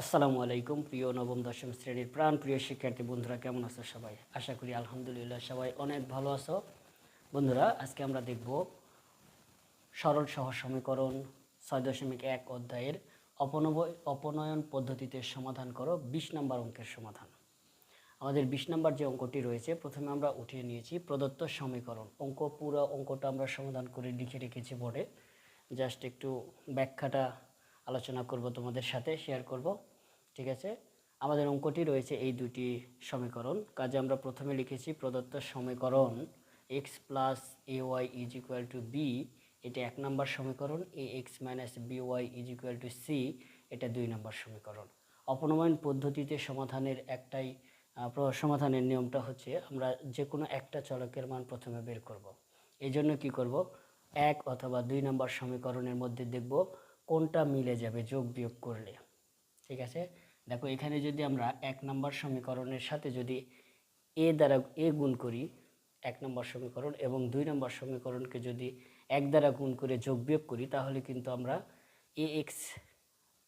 আসসালামু আলাইকুম, প্রিয় নবম, দশম শ্রেণির প্রাণ, প্রিয় শিক্ষার্থী বন্ধুরা, কেমন আছো সবাই? আশা করি আলহামদুলিল্লাহ সবাই অনেক ভালো আছো। বন্ধুরা, আজকে আমরা দেখব সরল সহজ সমীকরণ ছয় দশমিক এক অধ্যায়ের অপনবয় অপনয়ন পদ্ধতিতে সমাধান করো, বিশ নম্বর অঙ্কের সমাধান। আমাদের বিশ নম্বর যে অঙ্কটি রয়েছে, প্রথমে আমরা উঠিয়ে নিয়েছি প্রদত্ত সমীকরণ। অঙ্ক, পুরো অঙ্কটা আমরা সমাধান করে লিখে রেখেছি বোর্ডে। জাস্ট একটু ব্যাখ্যাটা আলোচনা করব তোমাদের সাথে শেয়ার করব, ঠিক আছে? আমাদের অঙ্কটি রয়েছে এই দুটি সমীকরণ। কাজে আমরা প্রথমে লিখেছি প্রদত্ত সমীকরণ x plus a y is equal to b এটা এক নম্বর সমীকরণ a x minus b y is equal to c এটা দুই নম্বর সমীকরণ। অপনয়ন পদ্ধতিতে সমাধানের একটাই সমাধানের নিয়মটা হচ্ছে আমরা যে কোনো একটা চলকের মান প্রথমে বের করব। এই জন্য কী করব? এক অথবা দুই নম্বর সমীকরণের মধ্যে দেখব কোনটা মিলে যাবে যোগ বিয়োগ করলে? ঠিক আছে? দেখো, এখানে যদি আমরা এক নম্বর সমীকরণের সাথে যদি এ দ্বারা এ গুণ করি, এক নম্বর সমীকরণ এবং দুই নম্বর সমীকরণকে যদি এক দ্বারা গুণ করে যোগ বিয়োগ করি, তাহলে কিন্তু আমরা এ এক্স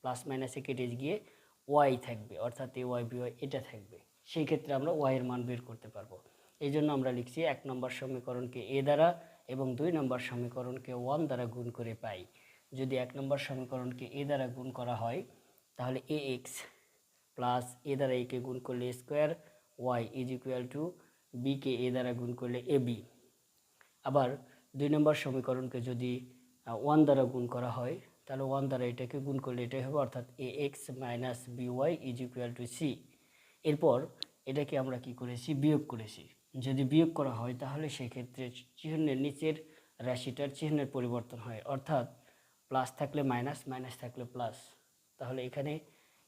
প্লাস মাইনাসে কেটে গিয়ে ওয়াই থাকবে, অর্থাৎ এ ওয়াই বি ওয়াই এটা থাকবে। সেই ক্ষেত্রে আমরা ওয়াইয়ের মান বের করতে পারব। এই জন্য আমরা লিখছি এক নম্বর সমীকরণকে এ দ্বারা এবং দুই নম্বর সমীকরণকে ওয়ান দ্বারা গুণ করে পাই। যদি এক নম্বর সমীকরণকে এ দ্বারা গুণ করা হয়, তাহলে এ এক্স প্লাস এ দ্বারা একে গুণ করলে square y is equal to bike a দ্বারা গুণ করলে এ বি আবার দুই নম্বর সমীকরণকে যদি ওয়ান দ্বারা গুণ করা হয়, তাহলে ওয়ান দ্বারা এটাকে গুণ করলে এটাই হবে, অর্থাৎ a x minus b y is equal to c এরপর এটাকে আমরা কি করেছি? বিয়োগ করেছি। যদি বিয়োগ করা হয়, তাহলে সেক্ষেত্রে চিহ্নের নিচের রাশিটার চিহ্নের পরিবর্তন হয়। অর্থাৎ প্লাস থাকলে মাইনাস মাইনাস থাকলে প্লাস। তাহলে এখানে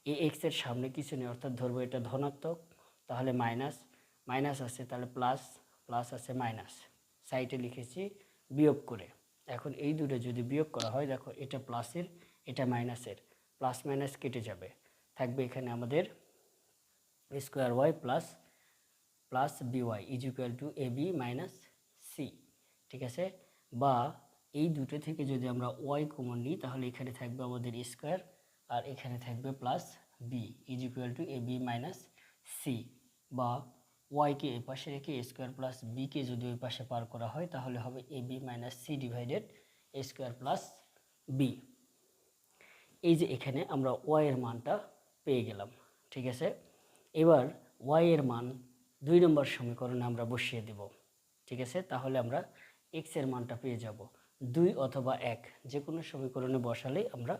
এ এক্সের সামনে কিছু নেই, অর্থাৎ ধরবো এটা ধনাত্মক, তাহলে মাইনাস মাইনাস আছে, তাহলে প্লাস প্লাস আছে, মাইনাস। সাইডে লিখেছি বিয়োগ করে। এখন এই দুটো যদি বিয়োগ করা হয়, দেখো এটা প্লাসের, এটা মাইনাসের। প্লাস, মাইনাস কেটে যাবে। থাকবে এখানে আমাদের square y plus plus b y, is equal to a b minus c. ঠিক আছে? বা এই দুটো থেকে যদি আমরা ওয়াই কমন নিই, তাহলে এখানে থাকবে আমাদের স্কোয়ার আর এখানে থাকবে plus b is equal to a b minus c বা ওয়াইকে এ পাশে রেখে স্কোয়ার প্লাস বিকে যদি ওই পাশে পার করা হয়, তাহলে হবে a b minus c divided square plus b এই যে এখানে আমরা ওয়াই এর মানটা পেয়ে গেলাম, ঠিক আছে? এবার ওয়াই এর মান দুই নম্বর সমীকরণে আমরা বসিয়ে দেব, ঠিক আছে? তাহলে আমরা এক্সের মানটা পেয়ে যাব। দুই অথবা এক যে কোনো সমীকরণে বসালেই আমরা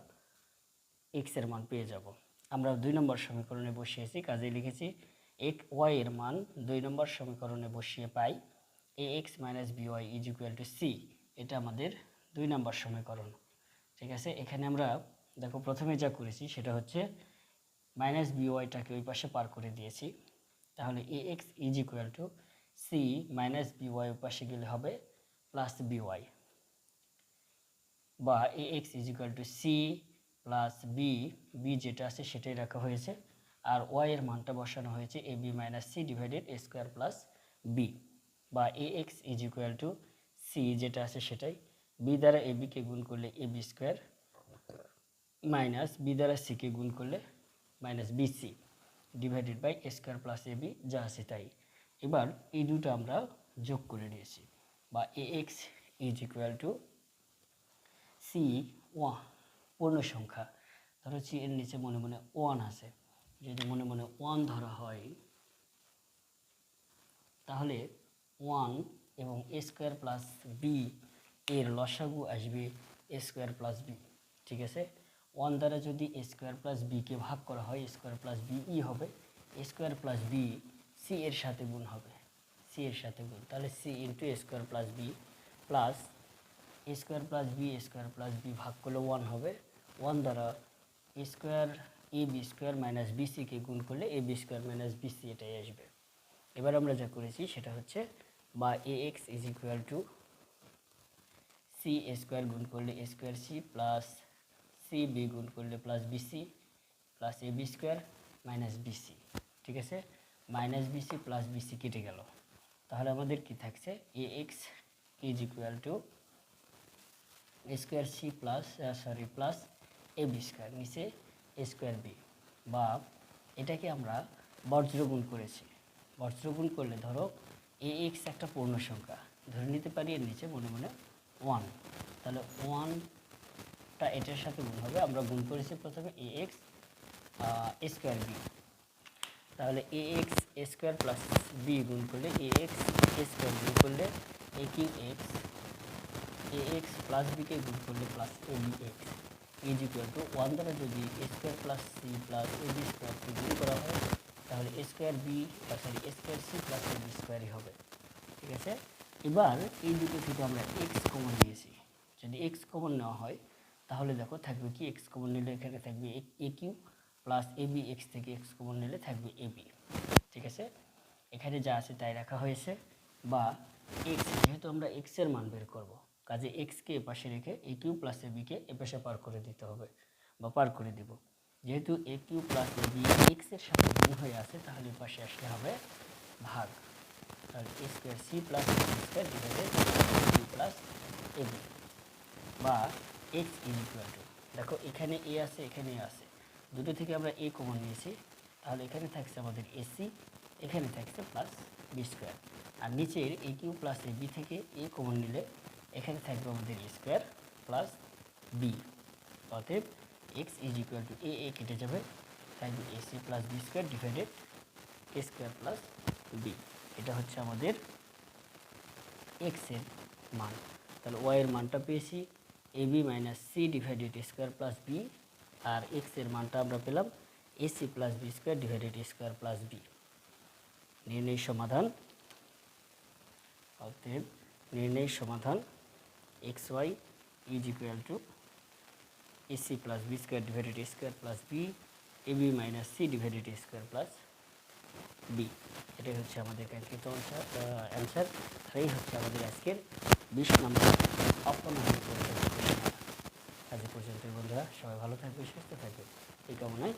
এক্সের মান পেয়ে যাব। আমরা দুই নম্বর সমীকরণে বসিয়েছি কাজে লিখেছি এক ওয়াই এর মান দুই নম্বর সমীকরণে বসিয়ে পাই a x minus b y is equal to c এটা আমাদের দুই নম্বর সমীকরণ। ঠিক আছে? এখানে আমরা দেখো, প্রথমে যা করেছি সেটা হচ্ছে মাইনাস বি ওয়াইটাকে ওই পাশে পার করে দিয়েছি। তাহলে a x is equal to c minus b y ওই পাশে গেলে হবে প্লাস বি ওয়াই বা a x is equal to c plus b b যেটা আছে সেটাই রাখা হয়েছে। আর ওয়াই এর মানটা বসানো হয়েছে a b minus c divided a square plus b বা a x is equal to c যেটা আছে সেটাই। বি দ্বারা এ বিকে গুণ করলে a b square minus b দ্বারা সিকে গুণ করলে minus b c divided by a square plus a b যা আছে তাই। এবার এই দুটো আমরা যোগ করে নিয়েছি। বা a x is equal to c one পূর্ণ সংখ্যা ধরো সি এর নিচে মনে মনে ওয়ান আছে। যদি মনে মনে ওয়ান ধরা হয়, তাহলে ওয়ান এবং এ স্কোয়ার প্লাস বি এর লসাগু আসবে এ স্কোয়ার প্লাস বি ঠিক আছে? ওয়ান দ্বারা যদি এ স্কোয়ার প্লাস বিকে ভাগ করা হয় স্কোয়ার প্লাস বি ই হবে। স্কোয়ার প্লাস বি সি এর সাথে গুণ হবে। সি এর সাথে গুণ। তাহলে c into square plus b plus a square plus b square plus b ভাগ করলে ওয়ান হবে। ওয়ান দ্বারা a square a b square minus বিসিকে গুণ করলে a b square minus b c এটাই আসবে। এবার আমরা যা করেছি সেটা হচ্ছে বা a x is equal to c a square গুণ করলে a square c plus c b গুণ করলে plus b c plus a b square minus b c ঠিক আছে? মাইনাস বিসি প্লাস বিসি কেটে গেল। তাহলে আমাদের কি থাকছে? A x is equal to square c plus sorry plus a b square, নিচে স্কোয়ার বি। বা এটাকে আমরা বজ্রগুণ করেছি। বজ্রগুণ করলে ধরো এ এক্স একটা পূর্ণ সংখ্যা। ধরে নিতে পারি এর নিচে মনে মনে ওয়ান। তাহলে ওয়ানটা এটার সাথে গুণ হবে, আমরা গুণ করেছি প্রথমে এ এক্স স্কোয়ার বি। তাহলে a x square plus b গুণ করলে এ এক্স স্কোয়ার গুণ করলে a q x a x plus বিকে গুণ করলে plus a b x is equal to one দ্বারা যদি square plus c plus a b স্কোয়ারকে গুণ করা হয়, তাহলে square b sorry square c plus a b স্কোয়ারই হবে। ঠিক আছে? এবার এই দুটো থেকে আমরা এক্স কমন নিয়েছি। যদি এক্স কমন নেওয়া হয়, তাহলে দেখো থাকবে কি? এক্স কমন নিলে এখানে থাকবে a q plus a b x থেকে এক্স কমন নিলে থাকবে এ বি ঠিক আছে? এখানে যা আছে তাই রাখা হয়েছে। বা এক্স যেহেতু আমরা এক্সের মান বের করব কাজে এক্সকে এপাশে রেখে এ কিউ প্লাস এ বিকে এপাশে পার করে দিতে হবে বা পার করে দিব। যেহেতু a q plus a b এক্সের সাথে গুণ হয়ে আছে, তাহলে এপাশে আসলে হবে ভাগ। তাহলে a square c plus b square divided b plus a b বা এক্স ইকুয়াল টু দেখো, এখানে এ আছে, এখানে আছে। দুটো থেকে আমরা এ কমন নিয়েছি। তাহলে এখানে থাকছে আমাদের এসি এখানে থাকছে প্লাস বি স্কোয়ার আর নিচের a q plus a b থেকে এ কমন নিলে এখানে থাকবে আমাদের স্কোয়ার প্লাস বি অতএব x is equal to a a কেটে যাবে। থাকবে a c plus b square divided a square plus b এটা হচ্ছে আমাদের এক্সের মান। তাহলে ওয়াইয়ের মানটা পেয়েছি a b minus c divided square plus b আর এক্সের মানটা আমরা পেলাম a c plus b square divided square plus b নির্ণয় সমাধান। অতএব নির্ণয় সমাধান x y is equal to a c plus b square divided square plus b a b minus c divided square plus b এটাই হচ্ছে আমাদের কাঙ্ক্ষিত answer এই হচ্ছে আমাদের আজকের বিশ নম্বর পরীক্ষা আজ পর্যন্ত বন্ধুরা, সবাই ভালো থাকবে, সুস্থ থাকবে। এই কামনায়।